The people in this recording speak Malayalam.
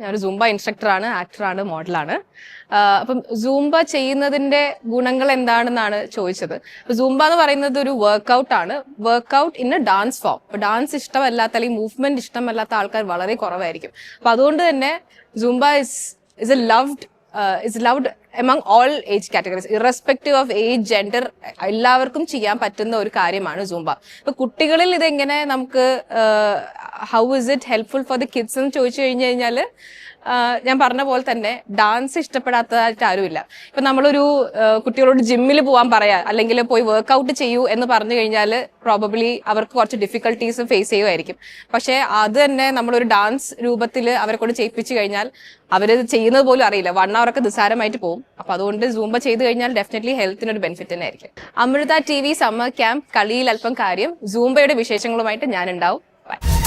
ഞാനൊരു സൂംബ ഇൻസ്ട്രക്ടറാണ് ആക്ടറാണ് മോഡലാണ് അപ്പം സൂംബ ചെയ്യുന്നതിന്റെ ഗുണങ്ങൾ എന്താണെന്നാണ് ചോദിച്ചത്. അപ്പൊ സൂംബ എന്ന് പറയുന്നത് ഒരു വർക്കൗട്ട് ആണ്. Workout in a dance form അപ്പൊ ഡാൻസ് ഇഷ്ടമല്ലാത്ത അല്ലെങ്കിൽ മൂവ്മെന്റ് ഇഷ്ടമല്ലാത്ത ആൾക്കാർ വളരെ കുറവായിരിക്കും. അപ്പൊ അതുകൊണ്ട് തന്നെ Zumba is is a loved is loved among all age categories irrespective of age gender എല്ലാവർക്കും ചെയ്യാൻ പറ്റുന്ന ഒരു കാര്യമാണ് സൂംബ ഇപ്പൊ കുട്ടികളിൽ ഇതെങ്ങനെ നമുക്ക് how is it helpful for the kids എന്ന് ചോദിച്ചു കഴിഞ്ഞു കഴിഞ്ഞാൽ ഞാൻ പറഞ്ഞ പോലെ തന്നെ ഡാൻസ് ഇഷ്ടപ്പെടാത്തതായിട്ട് ആരുമില്ല. ഇപ്പം നമ്മളൊരു കുട്ടികളോട് ജിമ്മിൽ പോകാൻ പറയാ അല്ലെങ്കിൽ പോയി വർക്ക്ഔട്ട് ചെയ്യൂ എന്ന് പറഞ്ഞു കഴിഞ്ഞാൽ പ്രോബബ്ലി അവർക്ക് കുറച്ച് ഡിഫിക്കൽട്ടീസ് ഫേസ് ചെയ്യുമായിരിക്കും പക്ഷെ അത് തന്നെ നമ്മളൊരു ഡാൻസ് രൂപത്തിൽ അവരെ കൊണ്ട് ചെയ്യിപ്പിച്ചു കഴിഞ്ഞാൽ അവരത് ചെയ്യുന്നത് പോലും അറിയില്ല. വൺ അവർ ഒക്കെ നിസ്സാരമായിട്ട് പോകും അപ്പം അതുകൊണ്ട് സൂംബ ചെയ്ത് കഴിഞ്ഞാൽ ഡെഫിനറ്റ്ലി ഹെൽത്തിന് ഒരു ബെനിഫിറ്റ് തന്നെ ആയിരിക്കും. Amrita T V summer camp കളിയിൽ അല്പം കാര്യം. സൂംബയുടെ വിശേഷങ്ങളുമായിട്ട് ബൈ